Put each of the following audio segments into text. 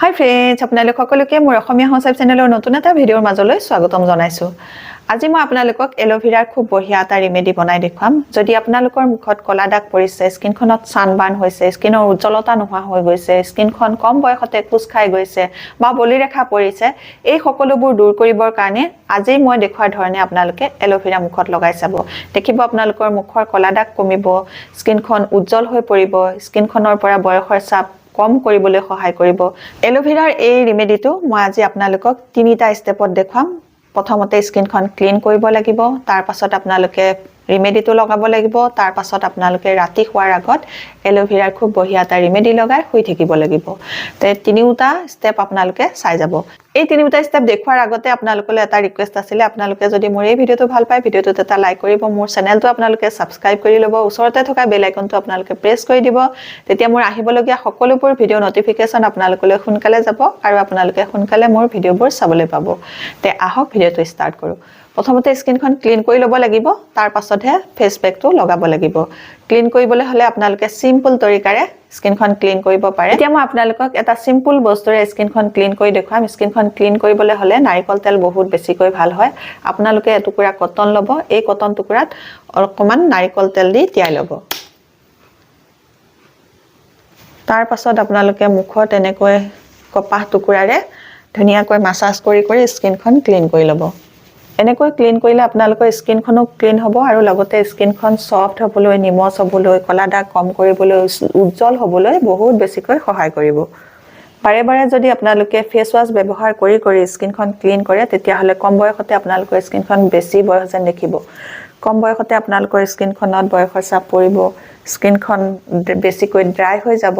হাই friends আপোনালোক সকলোকে মোৰ অসমীয়া সঞ্চাপ চেনেলৰ নতুন এটা ভিডিঅ'ৰ মাজলৈ স্বাগতম জনাইছোঁ। আজি মই আপোনালোকক এল'ভেৰাৰ খুব বঢ়িয়া এটা ৰেমেডি বনাই দেখুৱাম। যদি আপোনালোকৰ মুখত ক'লা দাগ পৰিছে স্কিনখনত ছানবাৰ্ণ হৈছে স্কিনৰ উজ্জ্বলতা নোহোৱা হৈ গৈছে স্কিনখন কম বয়সতে কোচ খাই গৈছে বা বলিৰেখা পৰিছে এই সকলোবোৰ দূৰ কৰিবৰ কাৰণে আজি মই দেখুওৱাৰ ধৰণে আপোনালোকে এল'ভেৰা মুখত লগাই চাব। দেখিব আপোনালোকৰ মুখৰ ক'লা দাগ কমিব স্কিনখন উজ্জ্বল হৈ পৰিব স্কিনখনৰ পৰা বয়সৰ চাপ কম কৰিবলৈ সহায় কৰিব। এল'ভেৰাৰ এই ৰেমেডিটো মই আজি আপোনালোকক তিনিটা ষ্টেপত দেখুৱাম। প্ৰথমতে স্কিনখন ক্লিন কৰিব লাগিব তাৰ পাছত আপোনালোকে ৰেমেডিটো লগাব লাগিব। তাৰ পাছত আপোনালোকে ৰাতি শোৱাৰ আগত এল'ভেৰাৰ খুব বঢ়িয়া এটা ৰেমেডি লগাই শুই থাকিব লাগিব। তে তিনিওটা ষ্টেপ আপোনালোকে চাই যাব। এই তিনিওটা ষ্টেপ দেখুৱাৰ আগতে আপোনালোকলৈ এটা ৰিকুৱেষ্ট আছিলে। আপোনালোকে যদি মোৰ এই ভিডিঅ'টো ভাল পায় ভিডিঅ'টোত এটা লাইক কৰিব। মোৰ চেনেলটো আপোনালোকে ছাবস্ক্ৰাইব কৰি ল'ব। ওচৰতে থকা বেল আইকনটো আপোনালোকে প্ৰেছ কৰি দিব। তেতিয়া মোৰ আহিবলগীয়া সকলোবোৰ ভিডিঅ' নটিফিকেশ্যন আপোনালোকলৈ সোনকালে যাব আৰু আপোনালোকে সোনকালে মোৰ ভিডিঅ'বোৰ চাবলৈ পাব। তে আহক ভিডিঅ'টো ষ্টাৰ্ট কৰোঁ। প্ৰথমতে স্কিনখন ক্লিন কৰি ল'ব লাগিব তাৰ পাছতহে ফেচ পেকটো লগাব লাগিব। ক্লিন কৰিবলৈ হ'লে আপোনালোকে চিম্পুল তৰিকাৰে স্কিনখন ক্লিন কৰিব পাৰে। এতিয়া মই আপোনালোকক এটা চিম্পুল বস্তুৰে স্কিনখন ক্লিন কৰি দেখুৱাম। স্কিনখন ক্লিন কৰিবলৈ হ'লে নাৰিকল তেল বহুত বেছিকৈ ভাল হয়। আপোনালোকে এটুকুৰা কটন ল'ব। এই কটন টুকুৰাত অকণমান নাৰিকল তেল দি তিয়াই ল'ব। তাৰ পাছত আপোনালোকে মুখত এনেকৈ কপাহ টুকুৰাৰে ধুনীয়াকৈ মাছাজ কৰি কৰি স্কিনখন ক্লিন কৰি ল'ব। এনেকৈ ক্লিন কৰিলে আপোনালোকৰ স্কিনখনো ক্লিন হ'ব আৰু লগতে স্কিনখন ছফ্ট হ'বলৈ নিমজ হ'বলৈ ক'লা দাগ কম কৰিবলৈ উজ্জ্বল হ'বলৈ বহুত বেছিকৈ সহায় কৰিব। বাৰে বাৰে যদি আপোনালোকে ফেচ ৱাছ ব্যৱহাৰ কৰি কৰি স্কিনখন ক্লিন কৰে তেতিয়াহ'লে কম বয়সতে আপোনালোকৰ স্কিনখন বেছি বয়স যেন দেখিব। কম বয়সতে আপোনালোকৰ স্কিনখনত বয়সৰ চাপ পৰিব স্কিনখন বেছিকৈ ড্ৰাই হৈ যাব।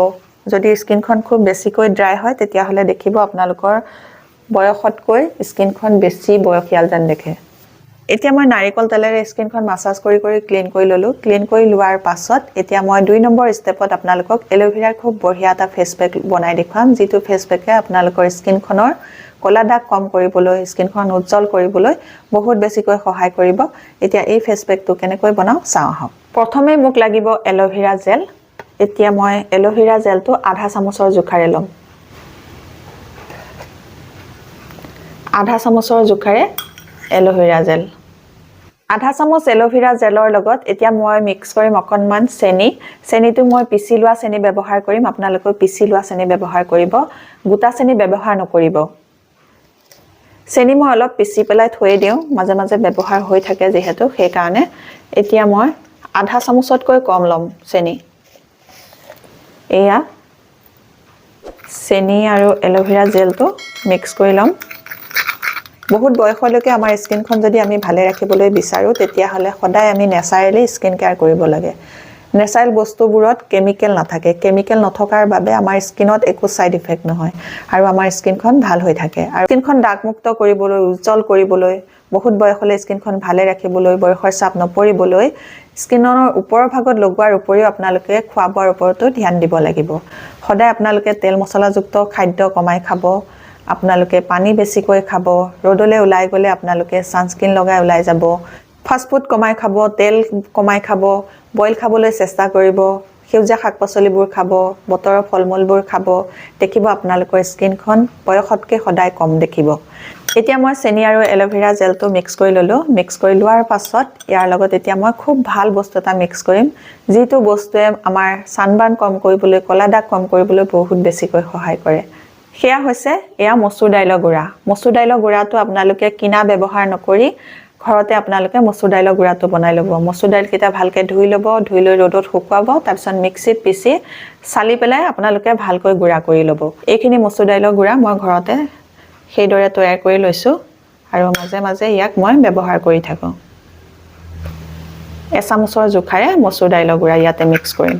যদি স্কিনখন খুব বেছিকৈ ড্ৰাই হয় তেতিয়াহ'লে দেখিব আপোনালোকৰ বয়সতকৈ স্কিনখন বেছি বয়সীয়াল যেন দেখে। এতিয়া মই নাৰিকল তেলেৰে স্কিনখন মাছাজ কৰি কৰি ক্লিন কৰি ল'লোঁ। ক্লিন কৰি লোৱাৰ পাছত এতিয়া মই দুই নম্বৰ ষ্টেপত আপোনালোকক এল'ভেৰাৰ খুব বঢ়িয়া এটা ফেচ পেক বনাই দেখুৱাম যিটো ফেচ পেকে আপোনালোকৰ স্কিনখনৰ ক'লা দাগ কম কৰিবলৈ স্কিনখন উজ্জ্বল কৰিবলৈ বহুত বেছিকৈ সহায় কৰিব। এতিয়া এই ফেচ পেকটো কেনেকৈ বনাওঁ চাওঁ আহক। প্ৰথমে মোক লাগিব এল'ভেৰা জেল এতিয়া মই এল'ভেৰা জেলটো আধা চামুচৰ জোখাৰে ল'ম। আধা চামুচৰ জোখাৰে এল'ভেৰা জেল। আধা চামুচ এল'ভেৰা জেলৰ লগত এতিয়া মই মিক্স কৰিম অকণমান চেনি। চেনিটো মই পিচি লোৱা চেনি ব্যৱহাৰ কৰিম আপোনালোকেও পিচি লোৱা চেনি ব্যৱহাৰ কৰিব। গোটা চেনি ব্যৱহাৰ নকৰিব। চেনি মই অলপ পিচি পেলাই থৈ দিওঁ মাজে মাজে ব্যৱহাৰ হৈ থাকে যিহেতু সেইকাৰণে এতিয়া মই আধা চামুচতকৈ কম ল'ম চেনি। এয়া চেনি আৰু এল'ভেৰা জেলটো মিক্স কৰি ল'ম। বহুত বয়সলৈকে আমাৰ স্কিনখন যদি আমি ভালে ৰাখিবলৈ বিচাৰোঁ তেতিয়াহ'লে সদায় আমি নেচাৰেলি স্কিন কেয়াৰ কৰিব লাগে। নেচাৰেল বস্তুবোৰত কেমিকেল নাথাকে। কেমিকেল নথকাৰ বাবে আমাৰ স্কিনত একো ছাইড ইফেক্ট নহয় আৰু আমাৰ স্কিনখন ভাল হৈ থাকে। আৰু স্কিনখন দাগমুক্ত কৰিবলৈ উজ্জ্বল কৰিবলৈ বহুত বয়সলৈ স্কিনখন ভালে ৰাখিবলৈ বয়সৰ চাপ নপৰিবলৈ স্কিনৰ ওপৰৰ ভাগত লগোৱাৰ উপৰিও আপোনালোকে খোৱা বোৱাৰ ওপৰতো ধ্যান দিব লাগিব। সদায় আপোনালোকে তেল মছলাযুক্ত খাদ্য কমাই খাব আপোনালোকে পানী বেছিকৈ খাব ৰ'দলৈ ওলাই গ'লে আপোনালোকে ছানস্ক্ৰীন লগাই ওলাই যাব ফাষ্টফুড কমাই খাব তেল কমাই খাব বইল খাবলৈ চেষ্টা কৰিব সেউজীয়া শাক পাচলিবোৰ খাব বতৰৰ ফল মূলবোৰ খাব দেখিব আপোনালোকৰ স্কিনখন বয়সতকৈ সদায় কম দেখিব। এতিয়া মই চেনি আৰু এল'ভেৰা জেলটো মিক্স কৰি ল'লোঁ। মিক্স কৰি লোৱাৰ পাছত ইয়াৰ লগত এতিয়া মই খুব ভাল বস্তু এটা মিক্স কৰিম যিটো বস্তুৱে আমাৰ ছানবাৰ্ণ কম কৰিবলৈ ক'লা দাগ কম কৰিবলৈ বহুত বেছিকৈ সহায় কৰে। সেয়া হৈছে এয়া মচুৰ দাইলৰ গুড়া। মচুৰ দাইলৰ গুড়াটো আপোনালোকে কিনা ব্যৱহাৰ নকৰি ঘৰতে আপোনালোকে মচুৰ দাইলৰ গুড়াটো বনাই ল'ব। মচুৰ দাইলকেইটা ভালকৈ ধুই ল'ব ধুই লৈ ৰ'দত শুকুৱাব তাৰপিছত মিক্সিত পিচি চালি পেলাই আপোনালোকে ভালকৈ গুড়া কৰি ল'ব। এইখিনি মচুৰ দাইলৰ গুড়া মই ঘৰতে সেইদৰে তৈয়াৰ কৰি লৈছোঁ আৰু মাজে মাজে ইয়াক মই ব্যৱহাৰ কৰি থাকোঁ। এচামুচৰ জোখাৰে মচুৰ দাইলৰ গুড়া ইয়াতে মিক্স কৰিম।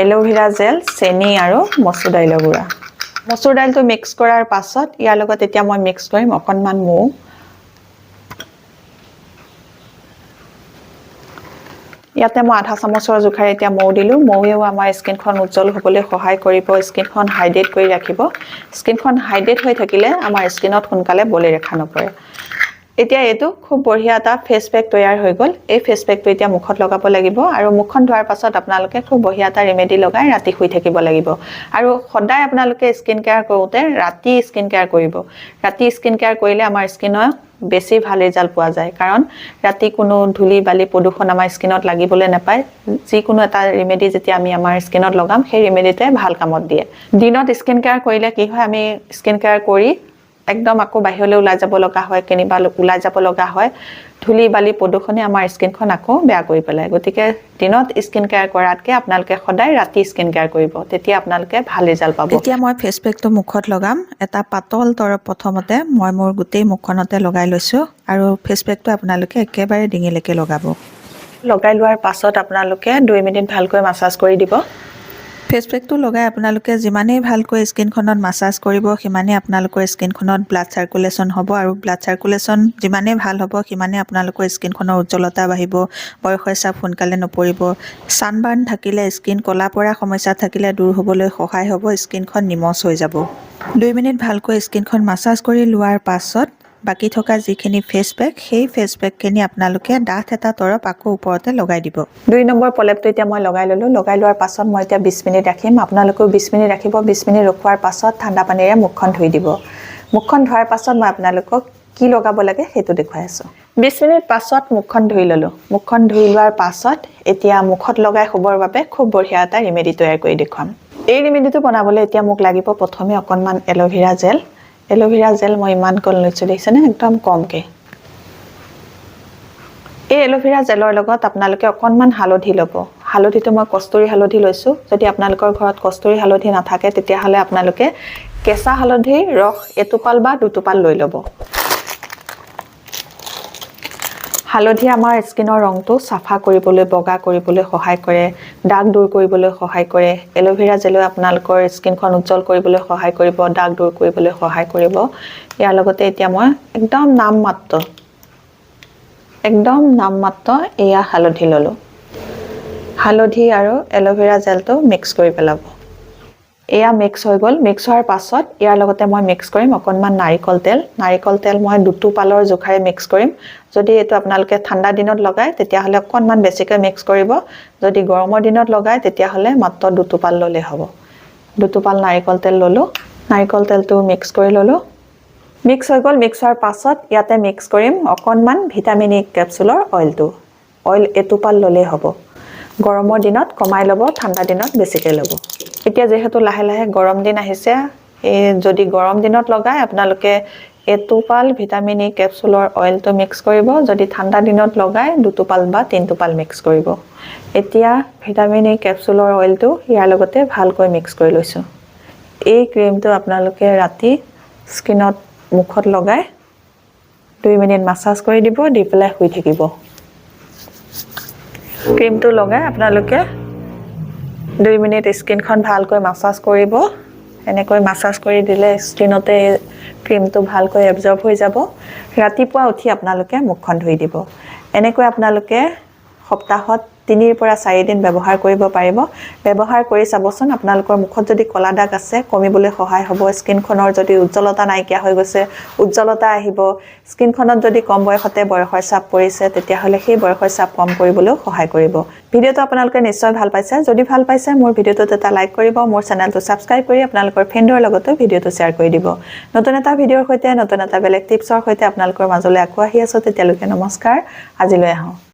এল'ভেৰা জেল চেনি আৰু মচুৰ দাইলৰ গুড়া। মচুৰ দাইলটো মিক্স কৰাৰ পাছত ইয়াৰ লগত এতিয়া মই মিক্স কৰিম অকণমান মৌ। ইয়াতে মই আধা চামুচৰ জোখাৰে এতিয়া মৌ দিলোঁ। মৌৱেও আমাৰ স্কিনখন উজ্জ্বল হ'বলৈ সহায় কৰিব। স্কিনখন হাইড্ৰেট কৰি ৰাখিব। স্কিনখন হাইড্ৰেট হৈ থাকিলে আমাৰ স্কিনত সোনকালে বলি ৰেখা নপৰে। এতিয়া এইটো খুব বঢ়িয়া এটা ফেচ পেক তৈয়াৰ হৈ গ'ল। এই ফেচ পেকটো এতিয়া মুখত লগাব লাগিব আৰু মুখখন ধোৱাৰ পাছত আপোনালোকে খুব বঢ়িয়া এটা ৰেমেডি লগাই ৰাতি শুই থাকিব লাগিব। আৰু সদায় আপোনালোকে স্কিন কেয়াৰ কৰোঁতে ৰাতি স্কিন কেয়াৰ কৰিব। ৰাতি স্কিন কেয়াৰ কৰিলে আমাৰ স্কিনৰ বেছি ভাল ৰিজাল্ট পোৱা যায়। কাৰণ ৰাতি কোনো ধূলি বালি প্ৰদূষণ আমাৰ স্কিনত লাগিবলৈ নাপায়। যিকোনো এটা ৰেমেডি যেতিয়া আমি আমাৰ স্কিনত লগাম সেই ৰেমেডিটোৱে ভাল কামত দিয়ে। দিনত স্কিন কেয়াৰ কৰিলে কি হয় আমি স্কিন কেয়াৰ কৰি একদম আকৌ বাহিৰলৈ ওলাই যাব লগা হয় কেনিবা ওলাই যাব লগা হয়। ধূলি বালি প্ৰদূষণে আমাৰ স্কিনখন আকৌ বেয়া কৰি পেলায়। গতিকে দিনত স্কিন কেয়াৰ কৰাতকৈ আপোনালোকে সদায় ৰাতি স্কিন কেয়াৰ কৰিব। তেতিয়া আপোনালোকে ভাল ৰিজাল্ট পাব। এতিয়া মই ফেচ পেকটো মুখত লগাম। এটা পাতল তৰপ প্ৰথমতে মই মোৰ গোটেই মুখখনতে লগাই লৈছোঁ আৰু ফেচ পেকটো আপোনালোকে একেবাৰে ডিঙিলৈকে লগাব। লগাই লোৱাৰ পাছত আপোনালোকে দুই মিনিট ভালকৈ মাছাজ কৰি দিব। ফেচ পেকটো লগাই আপোনালোকে যিমানেই ভালকৈ স্কিনখনত মাছাজ কৰিব সিমানেই আপোনালোকৰ স্কিনখনত ব্লাড চাৰ্কুলেশ্যন হ'ব আৰু ব্লাড চাৰ্কুলেশ্যন যিমানেই ভাল হ'ব সিমানেই আপোনালোকৰ স্কিনখনৰ উজ্জ্বলতা বাঢ়িব বয়সৰ চাপ সোনকালে নপৰিব। ছানবাৰ্ণ থাকিলে স্কিন ক'লা পৰা সমস্যা থাকিলে দূৰ হ'বলৈ সহায় হ'ব স্কিনখন নিমজ হৈ যাব। দুই মিনিট ভালকৈ স্কিনখন মাছাজ কৰি লোৱাৰ পাছত বাকী থকা যিখিনি ফেচ পেক সেই ফেচ পেকখিনি আপোনালোকে ডাঠ এটা তৰপ আকৌ ওপৰতে লগাই দিব। দুই নম্বৰ প্ৰলেপটো এতিয়া মই লগাই ল'লোঁ। লগাই লোৱাৰ পাছত মই এতিয়া বিছ মিনিট ৰাখিম। আপোনালোকেও বিছ মিনিট ৰাখিব। বিছ মিনিট ৰখোৱাৰ পাছত ঠাণ্ডা পানীৰে মুখখন ধুই দিব। মুখখন ধোৱাৰ পাছত মই আপোনালোকক কি লগাব লাগে সেইটো দেখুৱাই আছোঁ। বিছ মিনিট পাছত মুখখন ধুই ল'লোঁ। মুখখন ধুই লোৱাৰ পাছত এতিয়া মুখত লগাই শুবৰ বাবে খুব বঢ়িয়া এটা ৰেমেডি তৈয়াৰ কৰি দেখুৱাম। এই ৰেমেডিটো বনাবলৈ এতিয়া মোক লাগিব প্ৰথমে অকণমান এল'ভেৰা জেল। এল'ভেৰা জেল মই ইমান কল লৈছোঁ, দেখিছেনে? একদম কমকৈ। এই এল'ভেৰা জেলৰ লগত আপোনালোকে অকণমান হালধি ল'ব। হালধিটো মই কস্তুৰী হালধি লৈছোঁ। যদি আপোনালোকৰ ঘৰত কস্তুৰী হালধি নাথাকে, তেতিয়াহ'লে আপোনালোকে কেঁচা হালধিৰ ৰস এটোপাল বা দুটোপাল লৈ ল'ব। হালধিয়ে আমাৰ স্কিনৰ ৰংটো চাফা কৰিবলৈ বগা কৰিবলৈ সহায় কৰে দাগ দূৰ কৰিবলৈ সহায় কৰে। এল'ভেৰা জেলেও আপোনালোকৰ স্কিনখন উজ্জ্বল কৰিবলৈ সহায় কৰিব দাগ দূৰ কৰিবলৈ সহায় কৰিব। ইয়াৰ লগতে এতিয়া মই একদম নাম মাত্ৰ একদম নামমাত্ৰ এয়া হালধি ল'লোঁ। হালধি আৰু এল'ভেৰা জেলটো মিক্স কৰি পেলাব। এয়া মিক্স হৈ গ'ল। মিক্স হোৱাৰ পাছত ইয়াৰ লগতে মই মিক্স কৰিম অকণমান নাৰিকল তেল। নাৰিকল তেল মই দুটোপালৰ জোখাৰে মিক্স কৰিম। যদি এইটো আপোনালোকে ঠাণ্ডা দিনত লগায় তেতিয়াহ'লে অকণমান বেছিকৈ মিক্স কৰিব। যদি গৰমৰ দিনত লগায় তেতিয়াহ'লে মাত্ৰ দুটোপাল ল'লেই হ'ব। দুটোপাল নাৰিকল তেল ল'লোঁ। নাৰিকল তেলটো মিক্স কৰি ল'লোঁ। মিক্স হৈ গ'ল। মিক্স হোৱাৰ পাছত ইয়াতে মিক্স কৰিম অকণমান ভিটামিন ই কেপচুলৰ অইলটো অইল এটোপাল ল'লেই হ'ব। গৰমৰ দিনত কমাই ল'ব ঠাণ্ডা দিনত বেছিকৈ ল'ব। এতিয়া যিহেতু লাহে লাহে গৰম দিন আহিছে এই যদি গৰম দিনত লগায় আপোনালোকে এটোপাল ভিটামিন ই কেপচুলৰ অইলটো মিক্স কৰিব যদি ঠাণ্ডা দিনত লগায় দুটোপাল বা তিনিটোপাল মিক্স কৰিব। এতিয়া ভিটামিন ই কেপচুলৰ অইলটো ইয়াৰ লগতে ভালকৈ মিক্স কৰি লৈছোঁ। এই ক্ৰীমটো আপোনালোকে ৰাতি স্কিনত মুখত লগাই দুই মিনিট মাছাজ কৰি দিব দি পেলাই শুই থাকিব। ক্ৰীমটো লগাই আপোনালোকে দুই মিনিট স্কিনখন ভালকৈ মাছাজ কৰিব। এনেকৈ মাছাজ কৰি দিলে স্কিনতে ক্ৰীমটো ভালকৈ এবজৰ্ব হৈ যাব। ৰাতিপুৱা উঠি আপোনালোকে মুখখন ধুই দিব। এনেকৈ আপোনালোকে সপ্তাহত তিনিৰ পৰা চাৰিদিন ব্যৱহাৰ কৰিব পাৰিব। ব্যৱহাৰ কৰি চাবচোন, আপোনালোকৰ মুখত যদি ক'লা দাগ আছে, কমিবলৈ সহায় হ'ব। স্কিনখনৰ যদি উজ্জ্বলতা নাইকিয়া হৈ গৈছে, উজ্জ্বলতা আহিব। স্কিনখনত যদি কম বয়সতে বয়সৰ চাপ পৰিছে, তেতিয়াহ'লে সেই বয়সৰ চাপ কম কৰিবলৈও সহায় কৰিব। ভিডিঅ'টো আপোনালোকে নিশ্চয় ভালো পাইছে। যদি ভালো পাইছে, মোৰ ভিডিঅ'টোত এটা লাইক কৰিব, মোৰ চেনেলটো ছাবস্ক্ৰাইব কৰি আপোনালোকৰ ফ্ৰেণ্ডৰ লগতো ভিডিঅ'টো শ্বেয়াৰ কৰি দিব। নতুন এটা ভিডিঅ'ৰ সৈতে, নতুন এটা বেলেগ টিপছৰ সৈতে আপোনালোকৰ মাজলৈ আকৌ আহি আছোঁ। তেতিয়ালৈকে নমস্কাৰ। আজিলৈ আহোঁ।